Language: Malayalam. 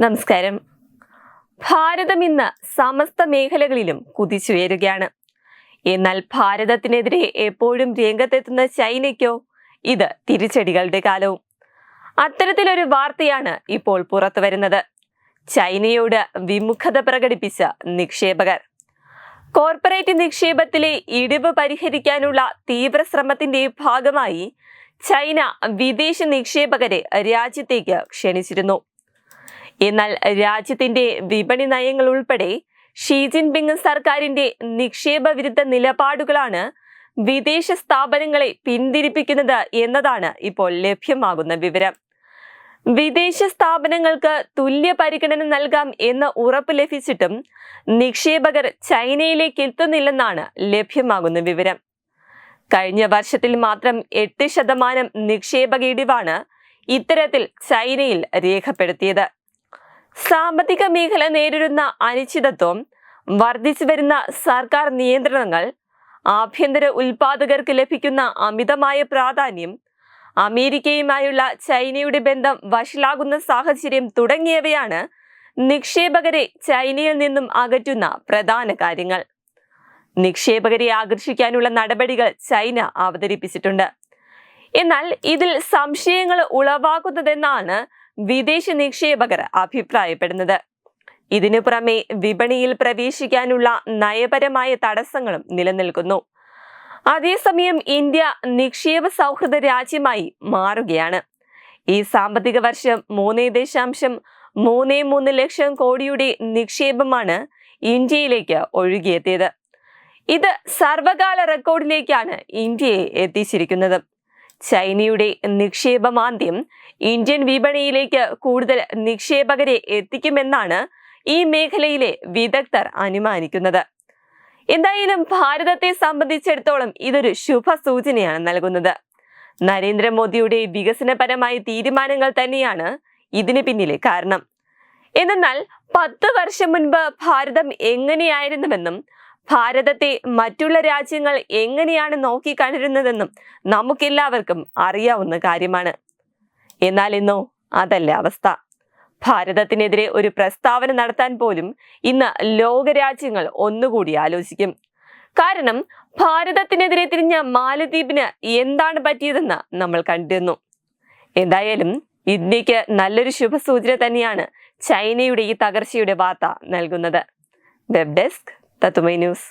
നമസ്കാരം. ഭാരതം ഇന്ന് സമസ്ത മേഖലകളിലും കുതിച്ചുയരുകയാണ്. എന്നാൽ ഭാരതത്തിനെതിരെ എപ്പോഴും രംഗത്തെത്തുന്ന ചൈനയ്ക്കോ ഇത് തിരിച്ചടികളുടെ കാലവും. അത്തരത്തിലൊരു വാർത്തയാണ് ഇപ്പോൾ പുറത്തു വരുന്നത് ചൈനയോട് വിമുഖത പ്രകടിപ്പിച്ച നിക്ഷേപകർ. കോർപ്പറേറ്റ് നിക്ഷേപത്തിലെ ഇടിവ് പരിഹരിക്കാനുള്ള തീവ്ര ശ്രമത്തിന്റെ ഭാഗമായി ചൈന വിദേശ നിക്ഷേപകരെ രാജ്യത്തേക്ക് ക്ഷണിച്ചിരുന്നു. എന്നാൽ രാജ്യത്തിന്റെ വിപണി നയങ്ങൾ ഉൾപ്പെടെ ഷീ സർക്കാരിന്റെ നിക്ഷേപ വിരുദ്ധ നിലപാടുകളാണ് വിദേശ സ്ഥാപനങ്ങളെ പിന്തിരിപ്പിക്കുന്നത് എന്നതാണ് ഇപ്പോൾ ലഭ്യമാകുന്ന വിവരം. വിദേശ സ്ഥാപനങ്ങൾക്ക് തുല്യ പരിഗണന നൽകാം എന്ന് ഉറപ്പ് ലഭിച്ചിട്ടും നിക്ഷേപകർ ചൈനയിലേക്ക് എത്തുന്നില്ലെന്നാണ് ലഭ്യമാകുന്ന വിവരം. കഴിഞ്ഞ വർഷത്തിൽ മാത്രം എട്ട് ശതമാനം നിക്ഷേപക ഇടിവാണ് ഇത്തരത്തിൽ ചൈനയിൽ രേഖപ്പെടുത്തിയത്. സാമ്പത്തിക മേഖല നേരിടുന്ന അനിശ്ചിതത്വം വർദ്ധിച്ചു വരുന്ന സർക്കാർ നിയന്ത്രണങ്ങൾ ആഭ്യന്തര ഉൽപാദകർക്ക് ലഭിക്കുന്ന അമിതമായ പ്രാധാന്യം അമേരിക്കയുമായുള്ള ചൈനയുടെ ബന്ധം വഷളാകുന്ന സാഹചര്യം തുടങ്ങിയവയാണ് നിക്ഷേപകരെ ചൈനയിൽ നിന്നും അകറ്റുന്ന പ്രധാന കാര്യങ്ങൾ. നിക്ഷേപകരെ ആകർഷിക്കാനുള്ള നടപടികൾ ചൈന അവതരിപ്പിച്ചിട്ടുണ്ട്. എന്നാൽ ഇതിൽ സംശയങ്ങൾ ഉളവാകുന്നതെന്നാണ് വിദേശ നിക്ഷേപകർ അഭിപ്രായപ്പെടുന്നത്. ഇതിനു പുറമെ വിപണിയിൽ പ്രവേശിക്കാനുള്ള നയപരമായ തടസ്സങ്ങളും നിലനിൽക്കുന്നു. അതേസമയം ഇന്ത്യ നിക്ഷേപ സൗഹൃദ രാജ്യമായി മാറുകയാണ്. ഈ സാമ്പത്തിക വർഷം മൂന്ന് ദശാംശം മൂന്ന് മൂന്ന് ലക്ഷം കോടിയുടെ നിക്ഷേപമാണ് ഇന്ത്യയിലേക്ക് ഒഴുകിയെത്തിയത്. ഇത് സർവകാല റെക്കോർഡിലേക്കാണ് ഇന്ത്യയെ എത്തിച്ചിരിക്കുന്നത്. ചൈനയുടെ നിക്ഷേപമാന്ദ്യം ഇന്ത്യൻ വിപണിയിലേക്ക് കൂടുതൽ നിക്ഷേപകരെ എത്തിക്കുമെന്നാണ് ഈ മേഖലയിലെ വിദഗ്ധർ അനുമാനിക്കുന്നത്. എന്തായാലും ഭാരതത്തെ സംബന്ധിച്ചിടത്തോളം ഇതൊരു ശുഭ സൂചനയാണ് നൽകുന്നത്. നരേന്ദ്രമോദിയുടെ വികസനപരമായ തീരുമാനങ്ങൾ തന്നെയാണ് ഇതിന് പിന്നിലെ കാരണം. എന്നാൽ പത്ത് വർഷം മുൻപ് ഭാരതം എങ്ങനെയായിരുന്നുവെന്നും ഭാരതത്തെ മറ്റുള്ള രാജ്യങ്ങൾ എങ്ങനെയാണ് നോക്കിക്കണ്ടിരുന്നതെന്നും നമുക്കെല്ലാവർക്കും അറിയാവുന്ന കാര്യമാണ്. എന്നാൽ ഇന്നോ അതല്ല അവസ്ഥ. ഭാരതത്തിനെതിരെ ഒരു പ്രസ്താവന നടത്താൻ പോലും ഇന്ന് ലോകരാജ്യങ്ങൾ ഒന്നുകൂടി ആലോചിക്കും. കാരണം ഭാരതത്തിനെതിരെ തിരിഞ്ഞ മാലദ്വീപിന് എന്താണ് പറ്റിയതെന്ന് നമ്മൾ കണ്ടിരുന്നു. എന്തായാലും ഇന്ത്യയ്ക്ക് നല്ലൊരു ശുഭസൂചന തന്നെയാണ് ചൈനയുടെ ഈ തകർച്ചയുടെ വാർത്ത നൽകുന്നത്. വെബ് ഡെസ്ക് തത്തുമൈ ന്യൂസ്